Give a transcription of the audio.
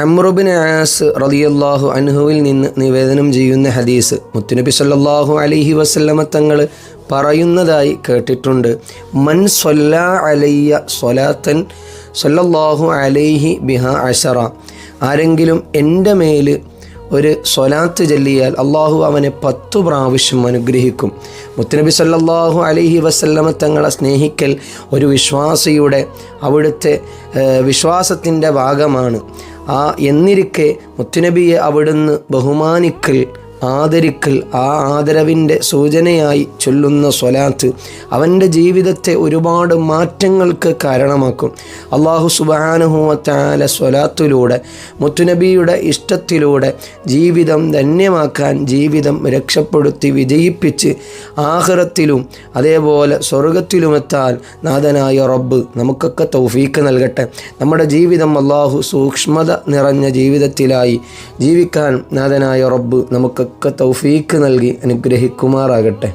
അമ്രുബിൻ as റളിയല്ലാഹു അൻഹുവിൽ നിന്ന് നിവേദനം ചെയ്യുന്ന ഹദീസ് മുത്തുനബി സല്ലാഹു അലിഹി വസല്ലമ തങ്ങൾ പറയുന്നതായി കേട്ടിട്ടുണ്ട്. മൻ സൊല്ല അലയ്യ സൊലാത്തൻ സൊല്ലാഹു അലൈഹി ബിഹ അഷറ ആരെങ്കിലും എന്റെ മേൽ ഒരു സ്വലാത്ത് ചൊല്ലിയാൽ അള്ളാഹു അവനെ പത്തു പ്രാവശ്യം അനുഗ്രഹിക്കും. മുത്തനബി സല്ലാഹു അലൈഹി വസല്ലമ തങ്ങളെ സ്നേഹിക്കൽ ഒരു വിശ്വാസിയുടെ അവിടുത്തെ വിശ്വാസത്തിന്റെ ഭാഗമാണ്. ആ എന്നിരിക്കെ മുത്തുനബിയെ അവിടുന്ന് ബഹുമാനിക്കൽ ആദരിക്കൽ ആ ആദരവിന്റെ സൂചനയായി ചൊല്ലുന്ന സ്വലാത്ത് അവന്റെ ജീവിതത്തെ ഒരുപാട് മാറ്റങ്ങൾക്ക് കാരണമാക്കും. അള്ളാഹു സുബാനുഹുവത്താല സ്വലാത്തിലൂടെ മുത്തുനബിയുടെ ഇഷ്ടത്തിലൂടെ ജീവിതം ധന്യമാക്കാൻ ജീവിതം രക്ഷപ്പെടുത്തി വിജയിപ്പിച്ച് ആഹ്റത്തിലും അതേപോലെ സ്വർഗത്തിലുമെത്താൻ നാഥനായ റബ്ബ് നമുക്കൊക്കെ തൗഫീക്ക് നൽകട്ടെ. നമ്മുടെ ജീവിതം അള്ളാഹു സൂക്ഷ്മത നിറഞ്ഞ ജീവിതത്തിലായി ജീവിക്കാൻ നാഥനായ റബ്ബ് നമുക്കൊക്കെ തൗഫീക്ക് നൽകി അനുഗ്രഹിക്കുമാറാകട്ടെ.